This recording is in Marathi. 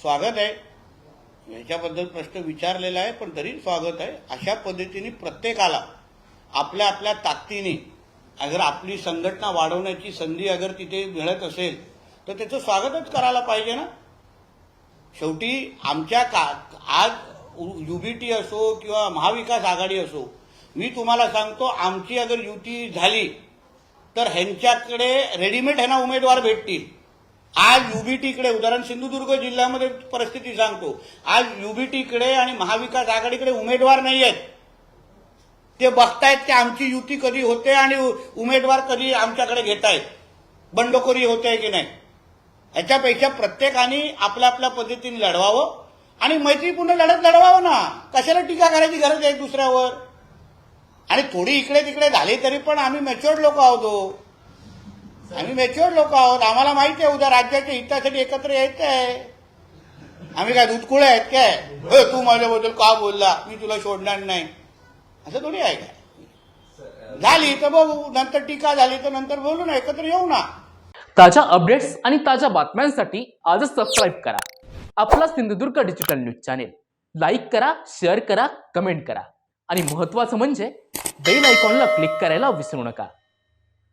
स्वागत आहे. याच्याबद्दल प्रश्न विचारलेला आहे पण तरी स्वागत आहे. अशा पद्धतीने प्रत्येकाला आपल्या आपल्या ताकदीने अगर आपली संघटना वाढवण्याची संधी अगर तिथे मिळत असेल तर त्याचं स्वागतच करायला पाहिजे ना. शेवटी आमच्या का आज युबीटी असो किंवा महाविकास आघाडी असो मी तुम्हाला सांगतो आमची अगर युती झाली तर ह्यांच्याकडे रेडीमेड ह्यांना उमेदवार भेटतील. आज युबीटीकडे उदाहरण सिंधुदुर्ग जिल्ह्यामध्ये परिस्थिती सांगतो. आज युबीटीकडे आणि महाविकास आघाडीकडे उमेदवार नाही आहेत ते बघतायत की आमची युती कधी होते आणि उ- उमेदवार कधी आमच्याकडे घेत आहेत बंडखोरी होते की नाही? याच्यापेक्षा प्रत्येकाने आपल्या आपल्या पद्धतीने लढवावं आणि मैत्रीपूर्ण लढत लढवावं ना. कशाला टीका करायची गरज आहे दुसऱ्यावर? आणि थोडी इकडे तिकडे झाली तरी पण आम्ही मॅच्युअर्ड लोक आहोत हो. आम्ही मेच्युअर लोक आहोत. आम्हाला माहिती आहे उद्या राज्याच्या हितासाठी एकत्र यायचं आहे आम्ही काय दुधकुळे आहेत काय? तू माझ्याबद्दल का बोलला? मी तुला सोडणार नाही. असं थोडी आहे काय? झाली तर बघू. नंतर टीका झाली तर नंतर बोलू ना. एकत्र येऊ ना. ताज्या अपडेट्स आणि ताज्या बातम्यांसाठी आजच सबस्क्राईब करा. आपला Sindhudurg digital news channel like करा शेअर करा कमेंट करा. आणि महत्त्वाचं म्हणजे बेल आयकॉनला क्लिक करायला विसरू नका.